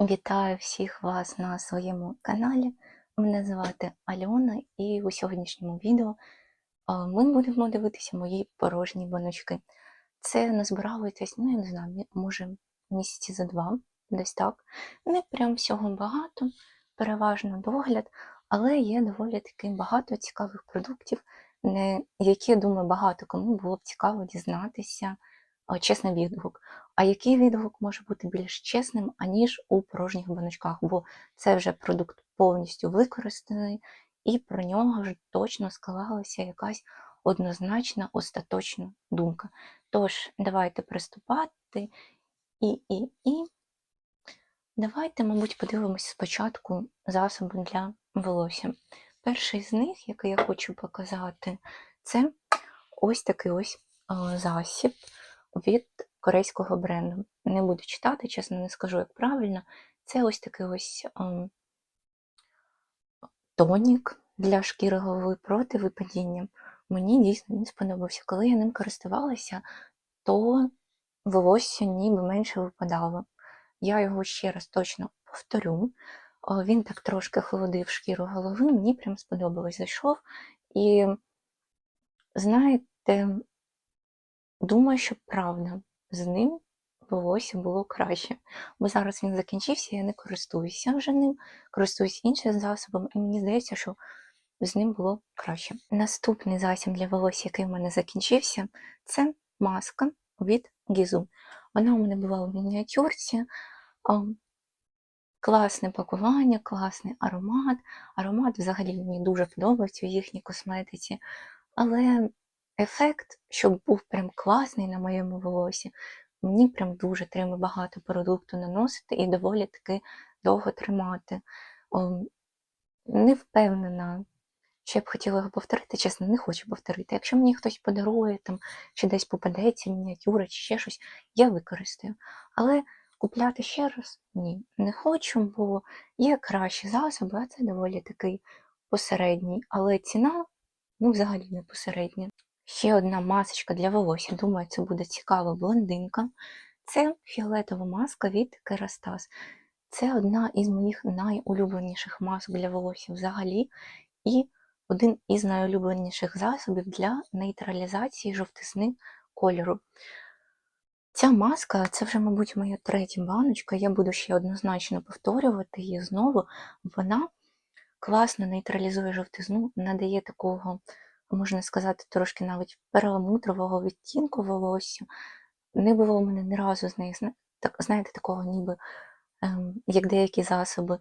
Вітаю всіх вас на своєму каналі. Мене звати Альона, і у сьогоднішньому відео ми будемо дивитися мої порожні баночки. Це назбиралось десь, ну я не знаю, може місяці за два, десь так. Не прям всього багато, переважно догляд, але є доволі таки багато цікавих продуктів, які, думаю, багато кому було б цікаво дізнатися чесний відгук. А який відгук може бути більш чесним, аніж у порожніх баночках, бо це вже продукт повністю використаний, і про нього вже точно склалася якась однозначна, остаточна думка. Тож, давайте приступати і, і, і. Давайте, мабуть, подивимося спочатку засоби для волосся. Перший з них, який я хочу показати, це ось такий ось засіб від корейського бренду. Не буду читати, чесно, не скажу, як правильно. Це ось такий ось ем, тонік для шкіри голови проти випадіння. Мені дійсно він сподобався. Коли я ним користувалася, то волосся ніби менше випадало. Я його ще раз точно повторю. Він так трошки холодив шкіру голови, мені прям сподобалось, зайшов. І знаєте, думаю, що правда, з ним волосся було краще. Бо зараз він закінчився, я не користуюся вже ним, користуюсь іншим засобом, і мені здається, що з ним було краще. Наступний засіб для волосся, який в мене закінчився, це маска від Гізу. Вона у мене була у мініатюрці. Класне пакування, класний аромат. Аромат взагалі мені дуже подобається у їхній косметиці. Але ефект, щоб був прям класний на моєму волосі, мені прям дуже треба багато продукту наносити і доволі таки довго тримати. Ом, Не впевнена, що я б хотіла його повторити, чесно, не хочу повторити. Якщо мені хтось подарує там, чи десь попадеться мініатюра, чи ще щось, я використаю. Але купляти ще раз ні, не хочу, бо є кращі засоби, а це доволі такий посередній. Але ціна, ну, взагалі не посередня. Ще одна масочка для волосся. Думаю, це буде цікава блондинка. Це фіолетова маска від Kerastase. Це одна із моїх найулюбленіших масок для волосся взагалі. І один із найулюбленіших засобів для нейтралізації жовтизни кольору. Ця маска це вже, мабуть, моя третя баночка. Я буду ще однозначно повторювати її знову. Вона класно нейтралізує жовтизну, надає такого, можна сказати, трошки навіть перламутрового відтінку волосся. Не було в мене ні разу з неї, так, знаєте, такого ніби, ем, як деякі засоби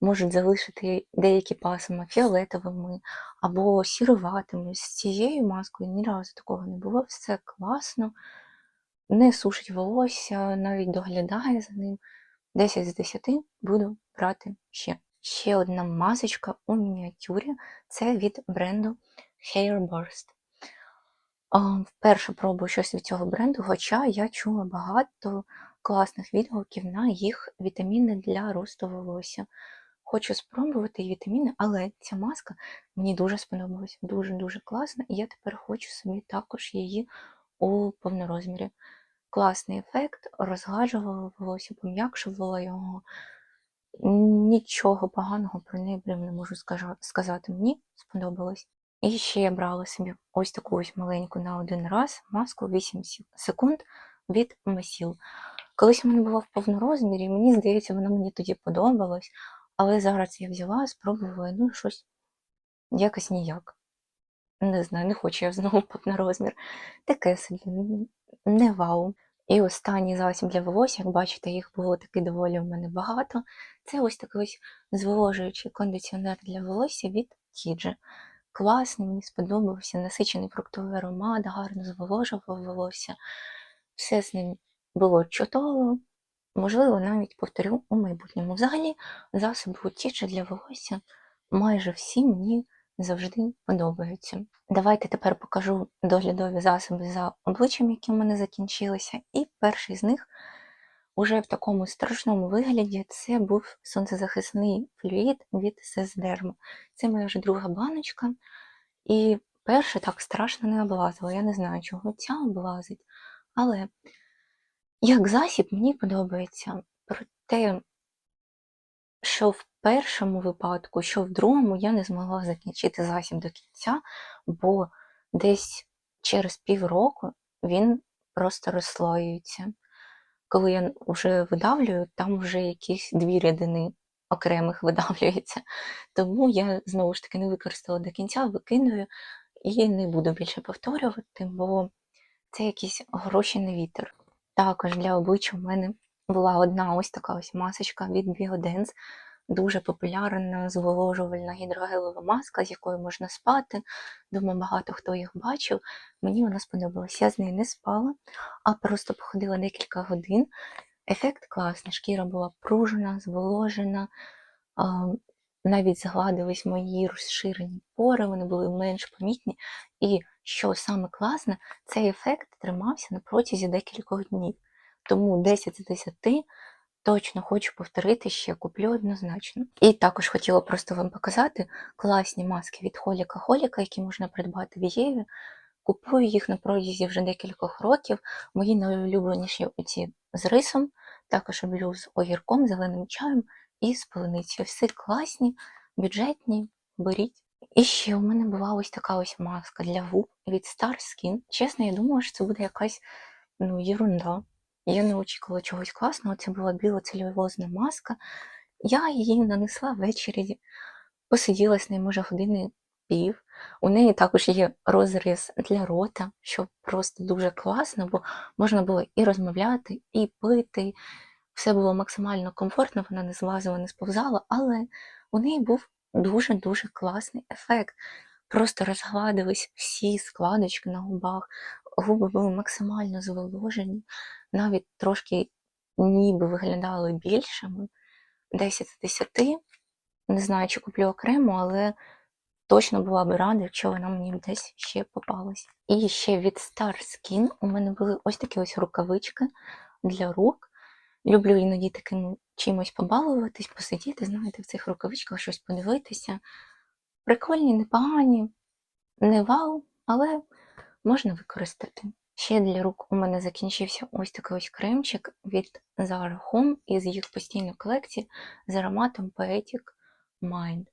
можуть залишити деякі пасма фіолетовими або сіруватими. З цією маскою ні разу такого не було. Все класно, не сушить волосся, навіть доглядає за ним. 10 з 10 буду брати ще. Ще одна масочка у мініатюрі це від бренду Hair Burst. Вперше пробую щось від цього бренду, хоча я чула багато класних відгуків на їх вітаміни для росту волосся. Хочу спробувати і вітаміни, але ця маска мені дуже сподобалась, дуже-дуже класна, і я тепер хочу собі також її у повнорозмірі. Класний ефект, розгладжувала волосся, пом'якшувала його. Нічого поганого про неї не можу сказати. Мені сподобалось. І ще я брала собі ось таку ось маленьку на один раз маску 8 секунд від Масіл. Колись в мене була в повнорозмірі, мені здається, вона мені тоді подобалась, але зараз я взяла, спробувала, ну щось якось ніяк. Не знаю, не хочу я знову повнорозмір. Таке собі, не вау. І останній засіб для волосся, як бачите, їх було таки доволі в мене багато. Це ось такий ось зволожуючий кондиціонер для волосся від Тіджи. Класний, мені сподобався, насичений фруктовий аромат, гарно зволожував волосся. Все з ним було чудово. Можливо, навіть повторю у майбутньому. Взагалі, засоби у для волосся майже всі мені завжди подобаються. Давайте тепер покажу доглядові засоби за обличчям, які в мене закінчилися. І перший з них уже в такому страшному вигляді це був сонцезахисний флюїд від Сесдерма. Це моя вже друга баночка. І перше так страшно не облазило. Я не знаю, чого ця облазить. Але як засіб мені подобається. Проте що в першому випадку, що в другому я не змогла закінчити засіб до кінця, бо десь через півроку він просто розслоюється. Коли я вже видавлюю, там вже якісь дві рядини окремих видавлюється. Тому я знову ж таки не використала до кінця, викиную і не буду більше повторювати, бо це якісь гроші на вітер. Також для обличчя в мене була одна ось така ось масочка від Biodance, дуже популярна зволожувальна гідрогелова маска, з якою можна спати. Думаю, багато хто їх бачив. Мені вона сподобалась. Я з нею не спала, а просто походила декілька годин. Ефект класний, шкіра була пружена, зволожена, навіть згладились мої розширені пори, вони були менш помітні. І що саме класне, цей ефект тримався на протязі декількох днів. Тому 10 з 10 точно хочу повторити ще куплю однозначно. І також хотіла просто вам показати класні маски від Холіка Холіка, які можна придбати в Єві. Купую їх на протязі вже декількох років. Мої найулюбленіші оці з рисом, також люблю з огірком, зеленим чаєм і з полуницею. Всі класні, бюджетні, беріть. І ще у мене була ось така ось маска для губ від Star Skin. Чесно, я думала, що це буде якась ну, єрунда. Я не очікувала чогось класного. Це була білоцельулозна маска. Я її нанесла ввечері, посиділа з нею, може, години пів. У неї також є розріз для рота, що просто дуже класно, бо можна було і розмовляти, і пити. Все було максимально комфортно, вона не злазила, не сповзала, але у неї був дуже-дуже класний ефект. Просто розгладились всі складочки на губах, губи були максимально зволожені, навіть трошки ніби виглядали більшими. 10 з 10. Не знаю, чи куплю окремо, але точно була би рада, якщо вона мені десь ще попалась. І ще від Star Skin у мене були ось такі ось рукавички для рук. Люблю іноді таким чимось побалуватись, посидіти, знаєте, в цих рукавичках щось подивитися. Прикольні, непогані, не вау, але можна використати. Ще для рук у мене закінчився ось такий ось кремчик від Zara Home із їх постійної колекції з ароматом Poetic Mind.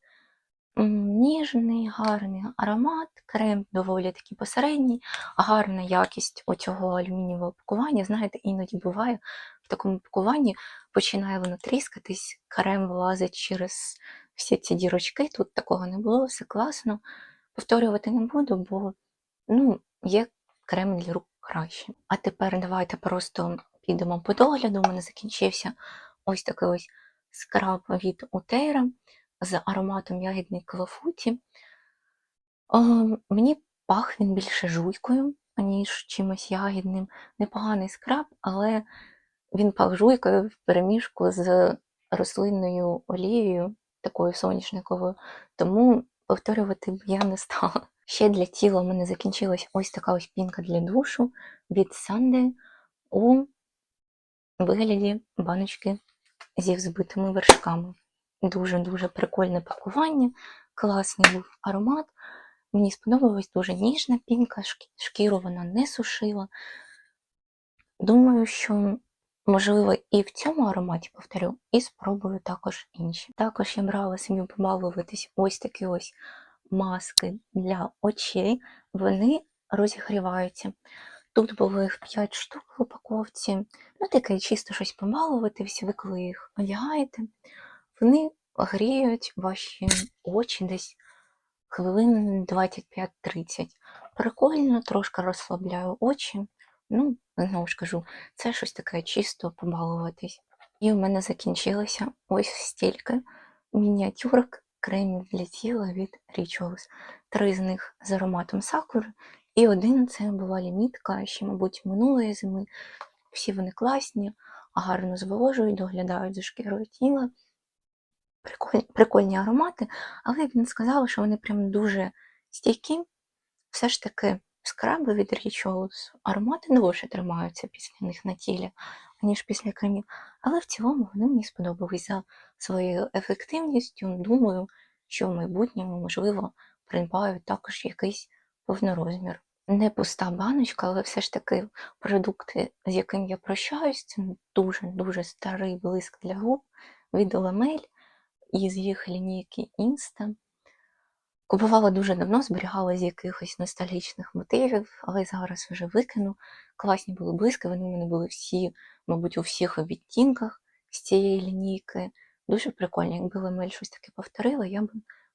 Ніжний, гарний аромат, крем доволі такий посередній, гарна якість оцього алюмінієвого пакування. Знаєте, іноді буває в такому пакуванні починає воно тріскатись, крем вилазить через всі ці дірочки. Тут такого не було, все класно. Повторювати не буду, бо ну, є крем для рук краще. А тепер давайте просто підемо по догляду. У мене закінчився ось такий ось скраб від Утейра з ароматом ягідний клафуті. Мені пах він більше жуйкою, ніж чимось ягідним. Непоганий скраб, але він пах жуйкою в переміжку з рослинною олією, такою соняшниковою. Тому повторювати б я не стала. Ще для тіла у мене закінчилась ось така ось пінка для душу від Sunday у вигляді баночки зі взбитими вершками. Дуже-дуже прикольне пакування, класний був аромат. Мені сподобалась дуже ніжна пінка, шкіру вона не сушила. Думаю, що можливо і в цьому ароматі повторю, і спробую також інші. Також я брала собі побалуватись ось такі ось маски для очей, вони розігріваються. Тут було їх 5 штук в упаковці. Ну, таке чисто щось побалуватись, ви коли їх одягаєте, вони гріють ваші очі десь хвилин 25-30. Прикольно, трошки розслабляю очі. Ну, знову ж кажу, це щось таке чисто побалуватись. І в мене закінчилося ось стільки мініатюрок кремів для тіла від Rituals. Три з них з ароматом сакури, і один це була лімітка, ще, мабуть, минулої зими. Всі вони класні, гарно зволожують, доглядають за шкірою тіла. Прикольні, прикольні аромати, але він сказав, що вони прям дуже стійкі. Все ж таки, скраби від Rituals аромати довше тримаються після них на тілі, ніж після кремів. Але в цілому вони мені сподобались за своєю ефективністю. Думаю, що в майбутньому, можливо, придбаю також якийсь повнорозмір. Не пуста баночка, але все ж таки продукти, з яким я прощаюсь, це дуже-дуже старий блиск для губ від Ламель. із їх лінійки Insta. Купувала дуже давно, зберігала з якихось ностальгічних мотивів, але зараз вже викину. Класні були блиски, вони у мене були всі, мабуть, у всіх відтінках з цієї лінійки. Дуже прикольні. Якби Ламель щось таке повторила, я б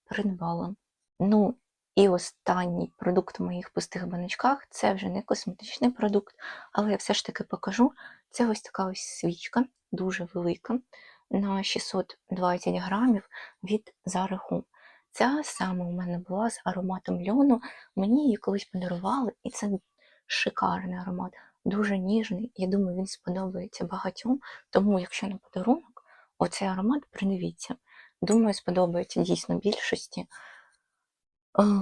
придбала. Ну, і останній продукт у моїх пустих баночках це вже не косметичний продукт, але я все ж таки покажу. Це ось така ось свічка, дуже велика, на 620 грамів від Zara Home. Ця саме у мене була з ароматом льону. Мені її колись подарували, і це шикарний аромат, дуже ніжний. Я думаю, він сподобається багатьом. Тому, якщо на подарунок, оцей аромат придивіться. Думаю, сподобається дійсно більшості. Е,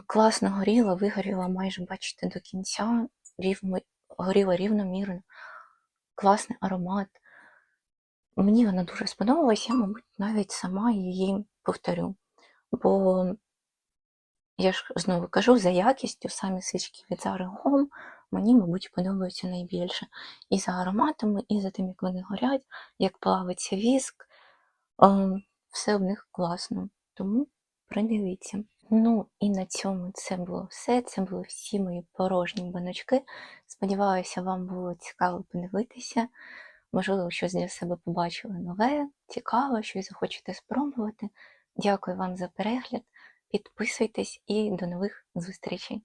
Класно горіла, вигоріла майже, бачите, до кінця. Рівно, горіла рівномірно. Класний аромат. Мені вона дуже сподобалась, я, мабуть, навіть сама її повторю. Бо я ж знову кажу, за якістю самі свічки від Zara мені, мабуть, подобаються найбільше. І за ароматами, і за тим, як вони горять, як плавиться віск. Ем, Все в них класно. Тому придивіться. Ну і на цьому це було все. Це були всі мої порожні баночки. Сподіваюся, вам було цікаво подивитися. Можливо, щось для себе побачили нове, цікаве, щось захочете спробувати. Дякую вам за перегляд. Підписуйтесь і до нових зустрічей!